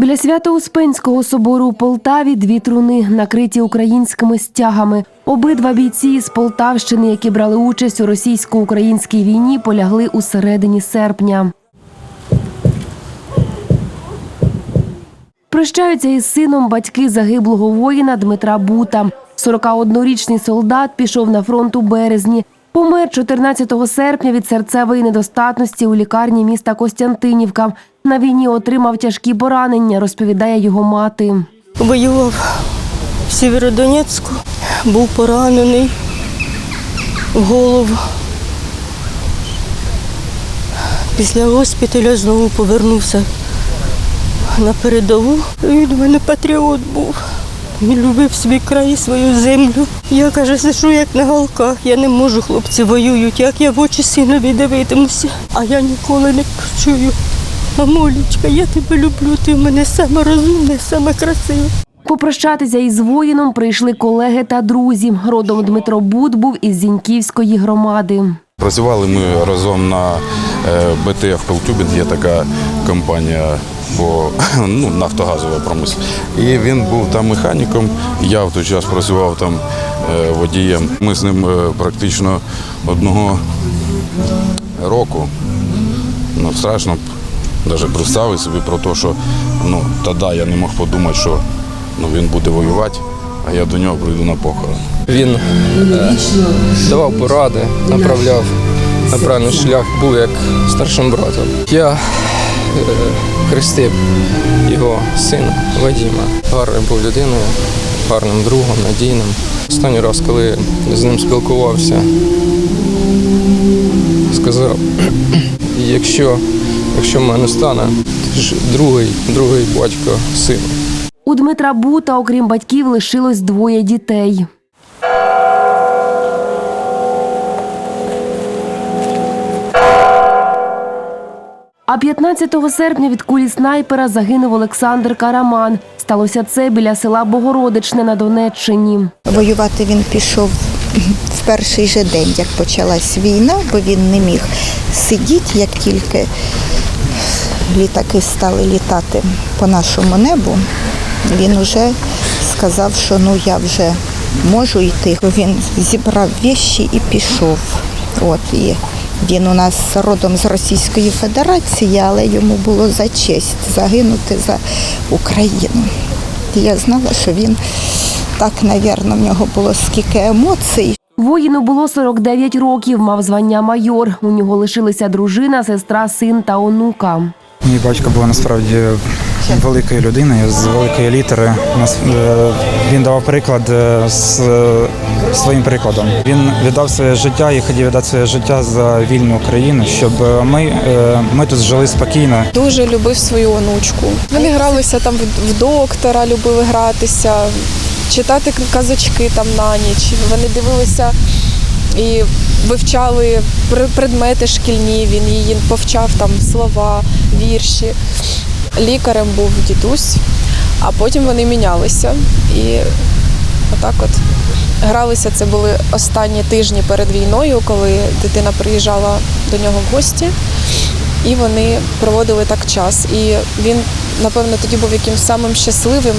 Біля Свято-Успенського собору у Полтаві дві труни, накриті українськими стягами. Обидва бійці з Полтавщини, які брали участь у російсько-українській війні, полягли у середині серпня. Прощаються із сином батьки загиблого воїна Дмитра Бута. 41-річний солдат пішов на фронт у березні. Помер 14 серпня від серцевої недостатності у лікарні міста Костянтинівка. На війні отримав тяжкі поранення, розповідає його мати. Воював в Сєвєродонецьку, був поранений в голову. Після госпіталя знову повернувся на передову. Він у мене патріот був. Він любив свій край, і свою землю. Я каже, сиджу як на галках. Я не можу, хлопці воюють, як я в очі синові дивитимуся. А я ніколи не почую. Мамулечка, я тебе люблю, ти в мене саме розумне, саме красиве. Попрощатися із воїном прийшли колеги та друзі. Родом Дмитро Бут був із Зіньківської громади. Працювали ми разом на е, БТФ Колтюбінг, є така компанія по ну, нафтогазова промисел. І він був там механіком, я в той час працював там е, водієм. Ми з ним е, практично одного року. Ну, страшно навіть представити собі про те, що ну, тоді я не мог подумати, що ну, він буде воювати, а я до нього прийду на похорон. Він е, давав поради, направляв на правильний шлях, був як старшим братом. Я хрестив його сина Вадима. Гарною був людиною, гарним другом, надійним. Останній раз, коли з ним спілкувався, сказав, якщо, якщо в мене стане, ти ж другий, другий батько сину. У Дмитра Бута, окрім батьків, лишилось двоє дітей. 15 серпня від кулі снайпера загинув Олександр Караман. Сталося це біля села Богородичне на Донеччині. Воювати він пішов в перший же день, як почалась війна, бо він не міг сидіти, як тільки літаки стали літати по нашому небу. Він вже сказав, що ну я вже можу йти. Він зібрав віші і пішов. От і він у нас родом з Російської Федерації, але йому було за честь загинути за Україну. Я знала, що він так, навірно, в нього було скільки емоцій. Воїну було 49 років, мав звання майор. У нього лишилися дружина, сестра, син та онука. Мій батько був насправді великою людиною з великої літери. Е, Він давав приклад е, з е, своїм прикладом. Він віддав своє життя і хотів віддати своє життя за вільну Україну, щоб ми, ми тут жили спокійно. Дуже любив свою онучку. Вони гралися там в доктора, любили гратися, читати казочки там на ніч. Вони дивилися і вивчали пр- предмети шкільні. Він її повчав там слова, вірші. Лікарем був дідусь, а потім вони мінялися. І отак от гралися. Це були останні тижні перед війною, коли дитина приїжджала до нього в гості і вони проводили так час. І він, напевно, тоді був якимсь самим щасливим.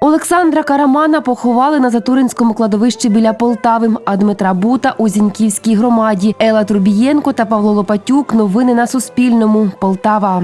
Олександра Карамана поховали на Затуринському кладовищі біля Полтави, а Дмитра Бута у Зіньківській громаді. Ела Трубієнко та Павло Лопатюк. Новини на Суспільному. Полтава.